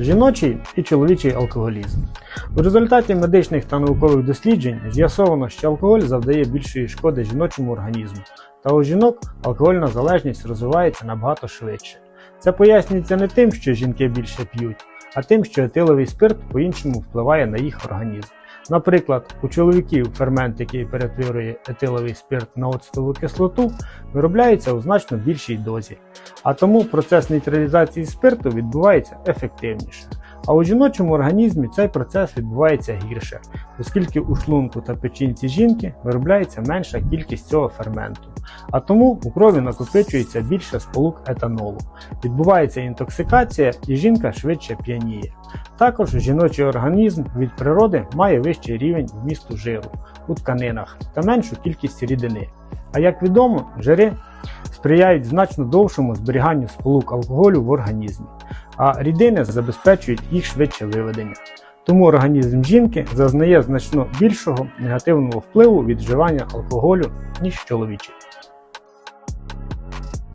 жіночий і чоловічий алкоголізм. У результаті медичних та наукових досліджень з'ясовано, що алкоголь завдає більшої шкоди жіночому організму, та у жінок алкогольна залежність розвивається набагато швидше. Це пояснюється не тим, що жінки більше п'ють, а тим, що етиловий спирт по-іншому впливає на їх організм. Наприклад, у чоловіків фермент, який перетворює етиловий спирт на оцтову кислоту, виробляється у значно більшій дозі, а тому процес нейтралізації спирту відбувається ефективніше. А у жіночому організмі цей процес відбувається гірше, оскільки у шлунку та печінці жінки виробляється менша кількість цього ферменту, а тому у крові накопичується більше сполук етанолу. Відбувається інтоксикація і жінка швидше п'яніє. Також жіночий організм від природи має вищий рівень вмісту жиру у тканинах та меншу кількість рідини. А як відомо, жири сприяють значно довшому зберіганню сполук алкоголю в організмі, а рідини забезпечують їх швидше виведення. Тому організм жінки зазнає значно більшого негативного впливу від вживання алкоголю, ніж чоловічий.